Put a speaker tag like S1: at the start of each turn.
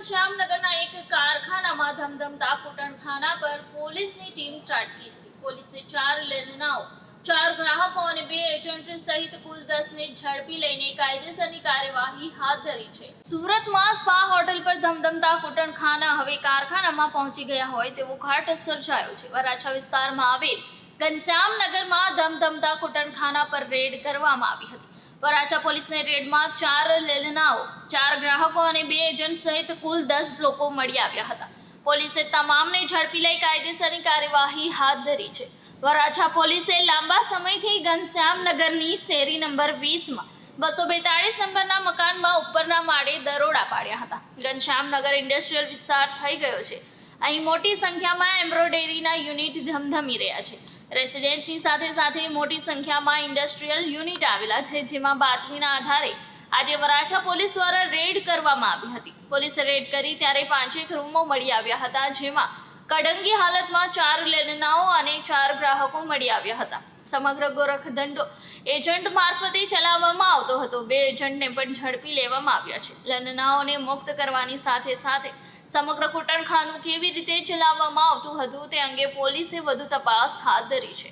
S1: ઘનશ્યામનગરના એક કારખાનામાં ધમધમતા કૂટણખાના પર પોલીસની ટીમ ત્રાટકી હતી. પોલીસે ચાર લેનનાઓ ચાર ગ્રાહકો અને બે એજન્ટ સહિત કુલ દસને ઝડપી લઈને કાયદેસરની કાર્યવાહી હાથ ધરી છે. સુરતમાં સ્પા હોટલ પર ધમધમતા કુટણખાના હવે કારખાનામાં પહોંચી ગયા હોય તેવો ઘાટ સર્જાયો છે. વરાછા વિસ્તારમાં આવેલ ઘનશ્યામનગરમાં ધમધમતા કુટણખાના પર રેડ કરવામાં આવી હતી. વરાછા પોલીસને રેડમાં ચાર લેલનાઓ ગ્રાહકો અને બે એજન્ટ સહિત કુલ દસ લોકો મળી આવ્યા હતા. પોલીસે તમામને ઝડપી લઈ કાયદેસરની કાર્યવાહી હાથ ધરી છે. વરાછા પોલીસે લાંબા સમયથી ઘનશ્યામનગરની શેરી નંબર વીસમાં બસો બેતાળીસ નંબરના મકાનમાં ઉપરના માળે દરોડા પાડ્યા હતા. ઘનશ્યામનગર ઇન્ડસ્ટ્રીયલ વિસ્તાર થઈ ગયો છે. અહીં મોટી સંખ્યામાં એમ્બ્રોઇડરીના યુનિટ ધમધમી રહ્યા છે. રેસિડેન્ટની સાથે સાથે મોટી સંખ્યામાં ઇન્ડસ્ટ્રીયલ યુનિટ આવેલા છે, જેમાં બાતમીના આધારે આજે વરાછા પોલીસ દ્વારા રેડ કરવામાં આવી હતી. પોલીસે રેડ કરી ત્યારે પાંચેક રૂમો મળી આવ્યા હતા, જેમાં કડંગી હાલતમાં ચાર લેનનાઓ અને ચાર ગ્રાહકો મળી આવ્યા હતા. સમગ્ર ગોરખધંડો એજન્ટ મારફતે ચલાવવામાં આવતો હતો. બે એજન્ટને પણ ઝડપી લેવામાં આવ્યા છે. લેનનાઓને મુક્ત કરવાની સાથે સાથે સમગ્ર કુટણખાનું કેવી રીતે ચલાવવામાં આવતું હતું તે અંગે પોલીસે વધુ તપાસ હાથ ધરી છે.